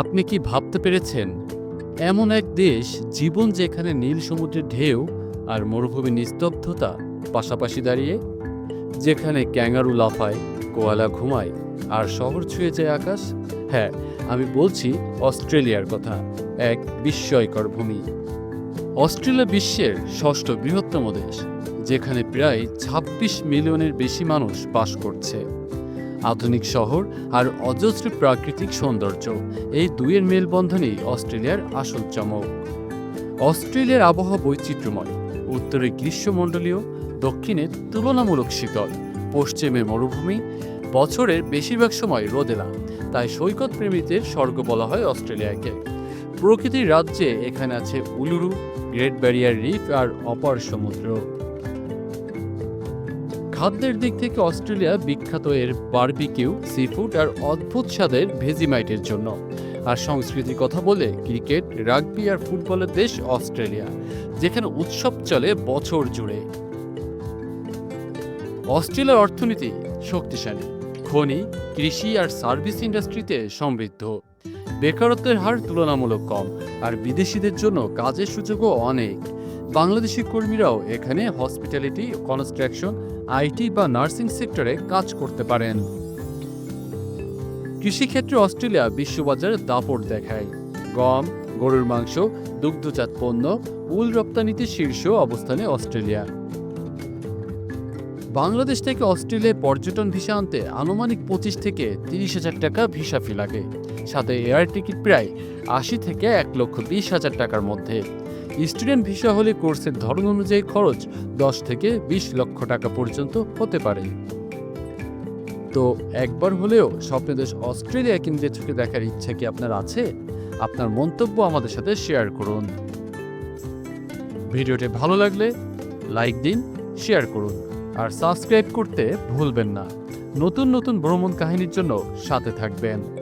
আপনি কি ভাবতে পেরেছেন? এমন এক দেশ, জীবন যেখানে নীল সমুদ্রের ঢেউ আর মরুভূমি নিস্তব্ধতা পাশাপাশি দাঁড়িয়ে, যেখানে ক্যাঙ্গারু লাফায়, কোয়ালা ঘুমায় আর শহর ছুঁয়ে যায় আকাশ? হ্যাঁ আমি বলছি অস্ট্রেলিয়ার কথা, এক বিস্ময়কর ভূমি। অস্ট্রেলিয়া বিশ্বের ষষ্ঠ বৃহত্তম দেশ, যেখানে প্রায় ২৬ মিলিয়নের বেশি মানুষ বাস করছে। আধুনিক শহর আর অজস্র প্রাকৃতিক সৌন্দর্য। এই দুইয়ের মেলবন্ধনই অস্ট্রেলিয়ার আসল চমক। অস্ট্রেলিয়ার আবহাওয়া বৈচিত্র্যময়, উত্তরে গ্রীষ্মমণ্ডলীয়, দক্ষিণে তুলনামূলক শীতল, পশ্চিমে মরুভূমি, বছরের বেশিরভাগ সময় রোদেলা তাই সৈকত প্রেমীদের স্বর্গ বলা হয় অস্ট্রেলিয়াকে। প্রকৃতির রাজ্যে এখানে আছে উলুরু গ্রেট ব্যারিয়ার রিফ আর অপার সমুদ্র। খাদ্যের দিক থেকে অস্ট্রেলিয়া বিখ্যাত এর বারবিকিউ, সিফুড আর অদ্ভুত স্বাদের ভেজিমাইটের জন্য। আর সংস্কৃতির কথা বলে ক্রিকেট, রাগবি আর ফুটবলের দেশ অস্ট্রেলিয়া, যেখানে উৎসব চলে বছর জুড়ে। অস্ট্রেলিয়ার অর্থনীতি শক্তিশালী। খনি, কৃষি আর সার্ভিস ইন্ডাস্ট্রিতে সমৃদ্ধ। বেকারত্বের হার তুলনামূলক কম, আর বিদেশিদের জন্য কাজের সুযোগও অনেক। বাংলাদেশি কর্মীরাও এখানে হসপিটালিটি কনস্ট্রাকশন আইটি বা নার্সিং সেক্টরে কাজ করতে পারেন। কৃষিক্ষেত্রে অস্ট্রেলিয়া বিশ্ববাজারে দাপট দেখায়। গম, গরুর মাংস, দুগ্ধজাত পণ্য, উল রপ্তানিতে শীর্ষ অবস্থানে অস্ট্রেলিয়া। বাংলাদেশ থেকে অস্ট্রেলিয়ায় পর্যটন ভিসা আনতে আনুমানিক পঁচিশ থেকে তিরিশ হাজার টাকা ভিসা ফি লাগে। সাথে এয়ার টিকিট প্রায় আশি থেকে এক লক্ষ বিশ হাজার টাকার মধ্যে। স্টুডেন্ট ভিসা হলে কোর্সের ধরন অনুযায়ী খরচ দশ থেকে বিশ লক্ষ টাকা পর্যন্ত হতে পারে। তো একবার হলেও স্বপ্নের দেশ অস্ট্রেলিয়া কেন্দ্রে চোখে দেখার ইচ্ছা কি আপনার আছে? আপনার মন্তব্য আমাদের সাথে শেয়ার করুন। ভিডিওটি ভালো লাগলে লাইক দিন, শেয়ার করুন, আর সাবস্ক্রাইব করতে ভুলবেন না। নতুন নতুন ভ্রমণ কাহিনীর জন্য সাথে থাকবেন।